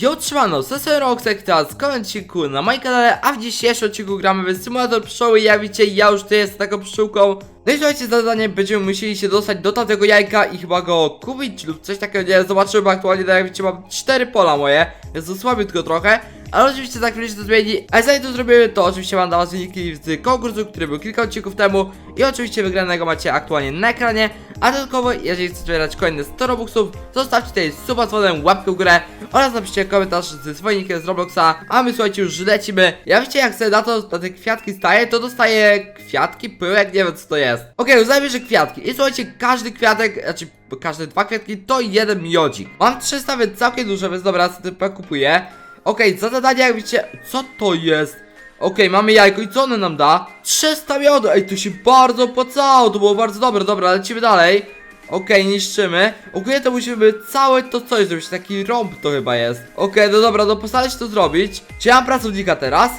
Jo, trzymano, Sesor Roxek, teraz odcinku na moim kanale, a w dzisiejszym odcinku gramy w symulator pszczoły, jak widzicie, ja już tu jestem taką pszczółką. No i słuchajcie, za zadanie będziemy musieli się dostać do tamtego jajka i chyba go kupić lub coś takiego, nie zobaczymy, aktualnie, tak jak widzicie, mam cztery pola moje, jest to słabiutko trochę. Ale oczywiście za chwilę się to zmieni, a zanim to zrobimy, to oczywiście mam dla was wyniki z konkursu, który był kilka odcinków temu i oczywiście wygranego macie aktualnie na ekranie, a dodatkowo, jeżeli chcecie zbierać kolejne 100 robuxów, zostawcie tutaj suba z łapkę w górę oraz napiszcie komentarz ze swoim nickiem z Robloxa, a my słuchajcie, już lecimy. Ja wiecie, jak sobie na to, na te kwiatki staję, to dostaję kwiatki, pyłek, nie wiem co to jest. Okej, uznajmy, że kwiatki i słuchajcie, każdy kwiatek, znaczy każde dwa kwiatki to jeden miodzik. Mam 300, więc całkiem dużo, więc dobra, to kupuję. Okej, za zadanie jak widzicie, co to jest? Okej, mamy jajko i co ono nam da? 300 miodu, ej, to się bardzo opłacało, to było bardzo dobre, dobra, lecimy dalej. Okej, niszczymy. Ogólnie to musimy całe to coś zrobić, taki rąb to chyba jest. Okej, no dobra, no postaram się to zrobić. Czy ja mam pracownika teraz?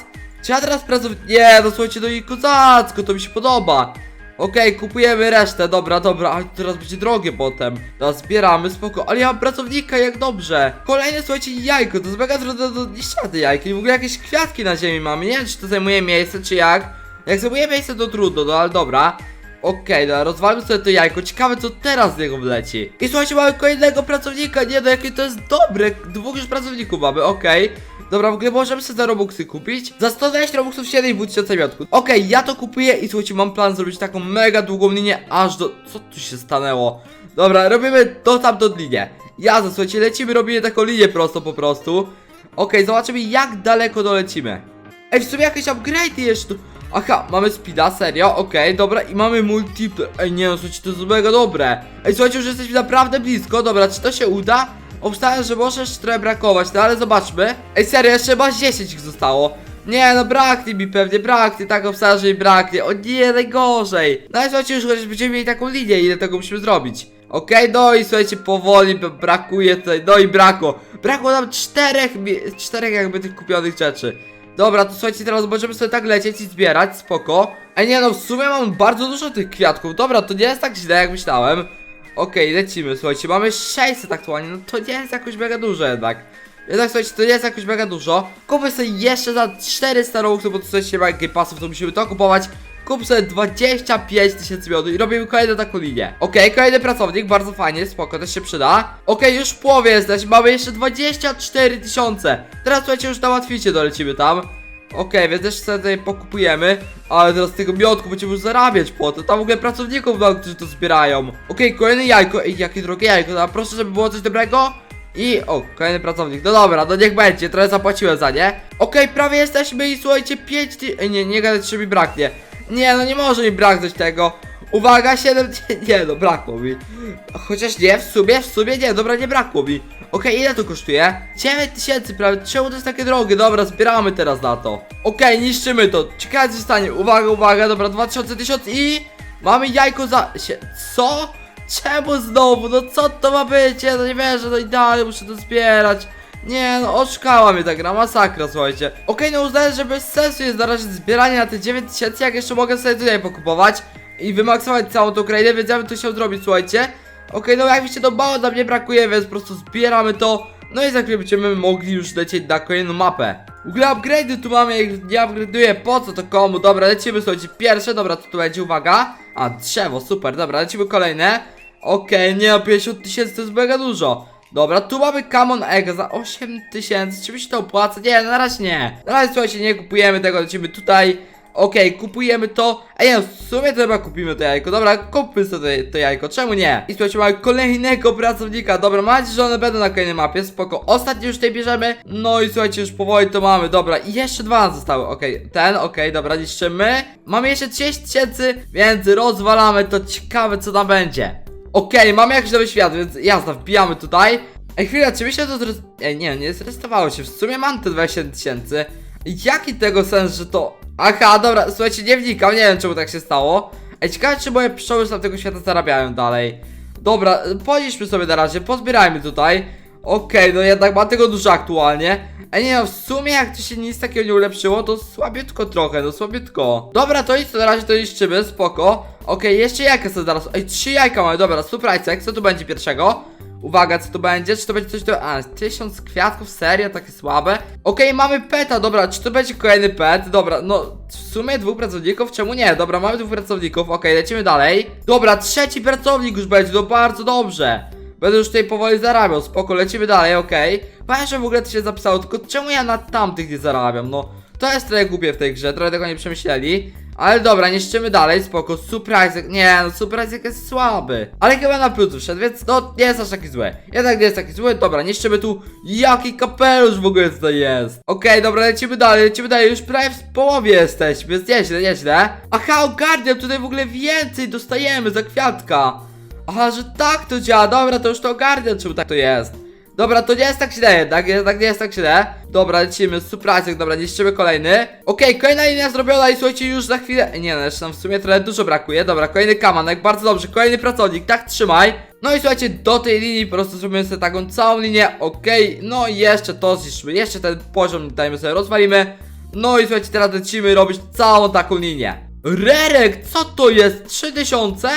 Czy ja teraz pracownika? Nie, no słuchajcie, no i kozacko, to mi się podoba. Okej, kupujemy resztę, dobra, dobra, ale teraz będzie drogie potem. Teraz zbieramy, spoko, ale ja mam pracownika, jak dobrze. Kolejne, słuchajcie, jajko, to jest mega trudno do niszczenia te jajki. W ogóle jakieś kwiatki na ziemi mamy, nie wiem, czy to zajmuje miejsce, czy jak. Jak zajmuje miejsce, to trudno, no ale dobra. Okej, dobra, rozwalmy sobie to jajko, ciekawe co teraz z niego wleci. I słuchajcie, mamy kolejnego pracownika, nie no, jakie to jest dobre, dwóch już pracowników mamy, okej. Dobra, w ogóle możemy sobie za Robuxy kupić. Za 120 Robuxów 7,5 tysiąca miotków. Okej, ja to kupuję i słuchajcie, mam plan zrobić taką mega długą linię aż do... Co tu się stanęło? Dobra, robimy to tamtą linię. Ja, słuchajcie, lecimy, robimy taką linię prosto po prostu. Okej, zobaczymy jak daleko dolecimy. Ej, w sumie jakieś upgrade jeszcze tu... Aha, mamy speeda, serio, okej, dobra i mamy multiple. Ej, nie no, słuchajcie, to jest mega dobre. Ej, słuchajcie, już jesteśmy naprawdę blisko, dobra, czy to się uda? Obstawiam, że może jeszcze trochę brakować, no ale zobaczmy. Ej, serio, jeszcze chyba 10 ich zostało. Nie no, braknie mi pewnie, braknie, tak obstawiam, że mi braknie O nie, najgorzej. No i słuchajcie, już chociaż będziemy mieli taką linię, ile tego musimy zrobić. Okej, no i słuchajcie, powoli brakuje tutaj, no i brakło. Brakło nam czterech, czterech jakby tych kupionych rzeczy Dobra, to słuchajcie, teraz możemy sobie tak lecieć i zbierać, spoko. Ej, nie no, w sumie mam bardzo dużo tych kwiatków. Dobra, to nie jest tak źle, jak myślałem. Okej, lecimy, słuchajcie, mamy 600 aktualnie, no to nie jest jakoś mega dużo jednak. Jednak słuchajcie, to nie jest jakoś mega dużo. Kupię sobie jeszcze za 400 robuxów, bo to słuchajcie, ma game passów, to musimy to kupować Kup sobie 25 tysięcy miodu i robimy kolejną taką linię. Okej, kolejny pracownik, bardzo fajnie, spoko, też się przyda. Okej, już w połowie jesteś, mamy jeszcze 24 tysiące. Teraz słuchajcie, już na łatwicie dolecimy tam. Okej, więc też sobie tutaj pokupujemy Ale teraz tego miodku będziemy już zarabiać po to. Tam w ogóle pracowników mam, którzy to zbierają. Okej, kolejne jajko, ej, jakie drogie jajko no, Proszę, żeby było coś dobrego. I o, kolejny pracownik. No dobra, no niech będzie, trochę zapłaciłem za nie. Okej, prawie jesteśmy i słuchajcie, 5 ty... Ej, nie, nie gadać, że mi braknie. Nie, no nie może mi braknąć tego. Uwaga, 7... Nie, no brakło mi. Chociaż nie, w sumie, w sumie nie, dobra, nie brakło mi. Okej, ile to kosztuje? 9 tysięcy prawie, czemu to jest takie drogie? Dobra, zbieramy teraz na to. Okej, niszczymy to. Ciekawe co stanie. Uwaga, uwaga, dobra, 2000 tysięcy i... Mamy jajko za... Co? Czemu znowu? No co to ma być? Ja no nie wierzę, no i dalej muszę to zbierać. Nie no, oszukała mnie ta gra, masakra, słuchajcie. Okej, no uznaję, że bez sensu jest na razie zbieranie na te 9000, jak jeszcze mogę sobie tutaj pokupować i wymaksować całą tą krainę, więc ja bym to chciał zrobić, słuchajcie. Okej, no jak widzicie, to mało nam nie brakuje, więc po prostu zbieramy to. No i za chwilę będziemy mogli już lecieć na kolejną mapę. W ogóle upgrade'y tu mamy, jak nie upgrade'uję, po co to komu? Dobra, lecimy, słuchajcie, pierwsze, dobra, to tu będzie, uwaga. A, drzewo, super, dobra, lecimy kolejne. Okej, nie no, 50 tysięcy to jest mega dużo. Dobra, tu mamy Common Egg za 8 tysięcy, czy mi się to opłaca? Nie, na razie nie. Na razie, słuchajcie, nie kupujemy tego, lecimy tutaj. Okej, kupujemy to. Ej, no, w sumie to chyba kupimy to jajko. Dobra, kupmy sobie to, to jajko, czemu nie? I słuchajcie, mamy kolejnego pracownika. Dobra, nadzieję, że one będą na kolejnej mapie, spoko. Ostatni już tutaj bierzemy. No i słuchajcie, już powoli to mamy. Dobra, i jeszcze dwa zostały. Okej, ten, okej, dobra, niszczymy. Mamy jeszcze 30 tysięcy, więc rozwalamy to. Ciekawe, co tam będzie. Okej, mamy jakiś nowy świat, więc jasno, wbijamy tutaj. Ej, chwila, czy mi się to zres... Ej, nie, nie zrestowało się. W sumie mam te 27 tysięcy. Jaki tego sens, że to... Aha, dobra, słuchajcie, nie wnikam, nie wiem czemu tak się stało. Ej, ciekawe, czy moje pszczoły z tamtego świata zarabiają dalej. Dobra, policzmy sobie na razie, pozbierajmy tutaj. Okej, no jednak ma tego dużo aktualnie. Ej, nie no, w sumie jak to się nic takiego nie ulepszyło, to słabiutko trochę, no słabiutko. Dobra, to nic, to na razie to niszczymy, spoko. Okej, jeszcze jajka sobie zaraz. Ej, trzy jajka mamy, dobra, surprise, co tu będzie pierwszego? Uwaga, co to będzie? Czy to będzie coś do... A, tysiąc kwiatków? Serio? Takie słabe? Okej, mamy peta, dobra, czy to będzie kolejny pet? Dobra, no w sumie dwóch pracowników, czemu nie? Dobra, mamy dwóch pracowników, okej, lecimy dalej Dobra, trzeci pracownik już będzie, to bardzo dobrze Będę już tutaj powoli zarabiał, spoko, lecimy dalej, okej Pamiętam, że w ogóle to się zapisało, tylko czemu ja na tamtych nie zarabiam? No, to jest trochę głupie w tej grze, trochę tego nie przemyśleli ale dobra, niszczymy dalej, spoko, Surprise, nie no, Surprise jest słaby. Ale chyba na plus wszedł, więc no, nie jest aż taki zły. Jednak nie jest taki zły, dobra, niszczymy tu Jaki kapelusz w ogóle tutaj jest. Okej, dobra, lecimy dalej, lecimy dalej. Już prawie w połowie jesteśmy, jest nieźle, nieźle. Aha, ogarniam, tutaj w ogóle więcej dostajemy za kwiatka. Aha, że tak to działa, dobra, to już to ogarniam, czemu tak to jest Dobra, to nie jest tak źle jednak, jednak nie jest tak źle. Dobra, lecimy, supracek, dobra, niszczymy kolejny. Okej, kolejna linia zrobiona i słuchajcie, już za chwilę Nie no, jeszcze nam w sumie trochę dużo brakuje. Dobra, kolejny kamanek, bardzo dobrze, kolejny pracownik, tak trzymaj. No i słuchajcie, do tej linii po prostu zrobimy sobie taką całą linię Okej, no i jeszcze to zniszczymy, jeszcze ten poziom dajmy sobie, rozwalimy. No i słuchajcie, teraz lecimy robić całą taką linię. Rerek, co to jest? 3000?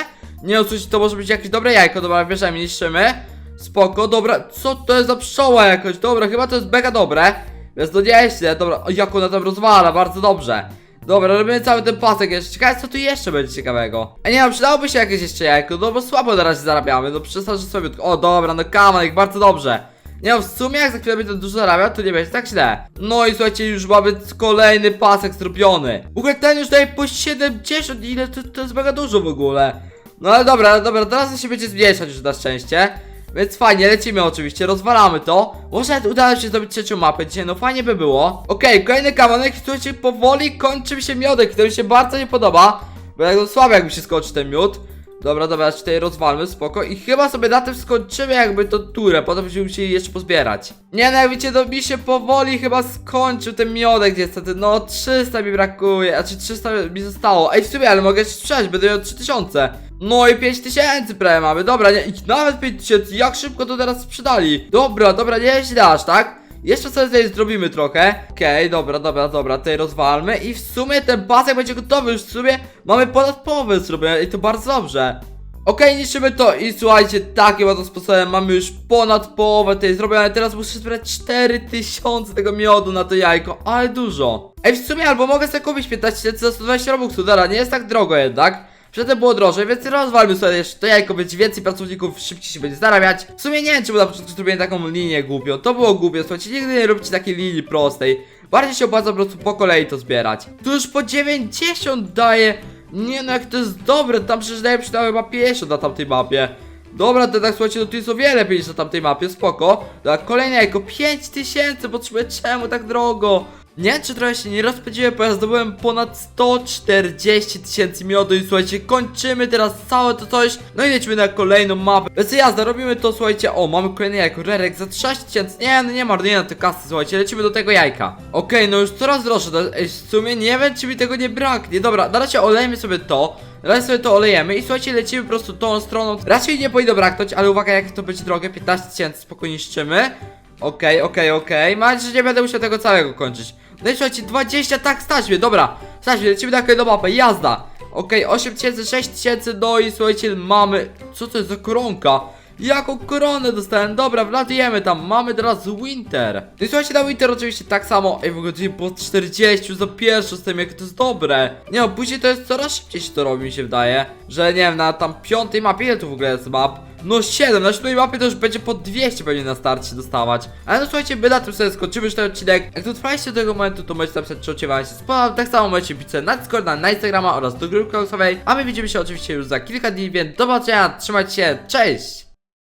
Nie no, słuchajcie, to może być jakieś dobre jajko, dobra, bierzemy, niszczymy Spoko, dobra, co to jest za pszczoła jakaś? Dobra, chyba to jest mega dobre. Więc to nieźle, dobra, o, jak ona tam rozwala, bardzo dobrze. Dobra, robimy cały ten pasek jeszcze, ciekawe co tu jeszcze będzie ciekawego. A nie no, przydałoby się jakieś jeszcze jajko, no bo słabo na razie zarabiamy, no przestań sobie, o dobra, no kamanek, bardzo dobrze. Nie no, w sumie jak za chwilę będzie dużo zarabiał, to nie będzie tak źle. No i słuchajcie, już mamy kolejny pasek zrobiony. W ogóle ten już daje po 70, ile to, to jest mega dużo w ogóle. No ale dobra, dobra, teraz się będzie zmniejszać już na szczęście więc fajnie, lecimy oczywiście, rozwalamy to. Może nawet uda nam się zrobić trzecią mapę dzisiaj, no fajnie by było. Okej, kolejny kawałek, słuchajcie, powoli kończy mi się miodek, który mi się bardzo nie podoba. Bo jak to słabo jakby się skończy ten miód Dobra, dobra, tutaj rozwalmy, spoko. I chyba sobie na tym skończymy jakby to turę. Potem będziemy musieli jeszcze pozbierać. Nie no, jak widzicie, to mi się powoli chyba skończył ten miodek niestety. No, 300 mi brakuje, a czy 300 mi zostało? Ej, w sumie, ale mogę jeszcze sprzedać, będę miał 3000 no i 5000 prawie mamy, dobra, nie, i nawet 5000, jak szybko to teraz sprzedali? Dobra, dobra, nie źle aż, tak? Jeszcze sobie tutaj zrobimy trochę. Okej, dobra, dobra, dobra, tutaj rozwalmy I w sumie ten pasek będzie gotowy Już w sumie mamy ponad połowę zrobione I to bardzo dobrze. Okej, niszczymy to i słuchajcie, takim oto sposobem mamy już ponad połowę tej zrobionej. Teraz muszę zbierać 4000 tego miodu na to jajko, ale dużo. Ej, w sumie albo mogę sobie kupić 15 tysięcy za 120 robuxów, dobra, nie jest tak drogo jednak Przedtem było drożej, więc rozwalmy sobie jeszcze to jajko, będzie więcej pracowników, szybciej się będzie zarabiać. W sumie nie wiem, czemu na początku zrobiłem taką linię głupią, to było głupie, słuchajcie, nigdy nie róbcie takiej linii prostej. Bardziej się opłaca po prostu po kolei to zbierać. Tu już po 90 daje, nie no jak to jest dobre, tam przecież daje przynajmniej chyba 50 na tamtej mapie. Dobra, to tak słuchajcie, no tu jest o wiele pieniędzy na tamtej mapie, spoko. Dobra, kolejne jajko, 5000, potrzebuję czemu tak drogo? Nie czy trochę się nie rozpędziłem, bo ja zdobyłem ponad 140 tysięcy miodu i słuchajcie, kończymy teraz całe to coś, no i lecimy na kolejną mapę. Więc jazda, robimy to, słuchajcie, o, mamy kolejne jajko, Rerek za 6 tysięcy, nie, no nie marnuję na te kasy, słuchajcie, lecimy do tego jajka. Okej, no już coraz droższe, to, w sumie nie wiem, czy mi tego nie braknie, dobra, na razie olejmy sobie to, razie sobie to olejemy i słuchajcie, lecimy po prostu tą stroną, raczej nie powinno braknąć, ale uwaga, jak to będzie drogie, 15 tysięcy, spokojnie niszczymy. Okej, okej, okej, mam nadzieję, że nie będę musiał tego całego kończyć. Słuchajcie, 20, tak, stać mnie, dobra Stać mnie, lecimy na kolejną mapę, jazda Okej, 8000, 6000, no i słuchajcie, mamy Co to jest za koronka? Jaką koronę dostałem? Dobra, wlatujemy tam, mamy teraz Winter. No i słuchajcie, na Winter oczywiście tak samo. Ej, w ogóle po 40 za pierwszy z tym, jak to jest dobre. Nie no, później to jest coraz szybciej się to robi, mi się wydaje Że nie wiem, na tam piątej mapie, ile tu w ogóle jest map? No 7, na siódmej mapie to już będzie po 200 pewnie na starcie dostawać. Ale no słuchajcie, my na tym sobie skończymy już ten odcinek Jak dotrwaliście do tego momentu, to możecie napisać, czy oczywiście się spodobał Tak samo możecie pisać na Discorda, na Instagrama oraz do grupy końcowej. A my widzimy się oczywiście już za kilka dni, więc do zobaczenia, trzymajcie się, cześć!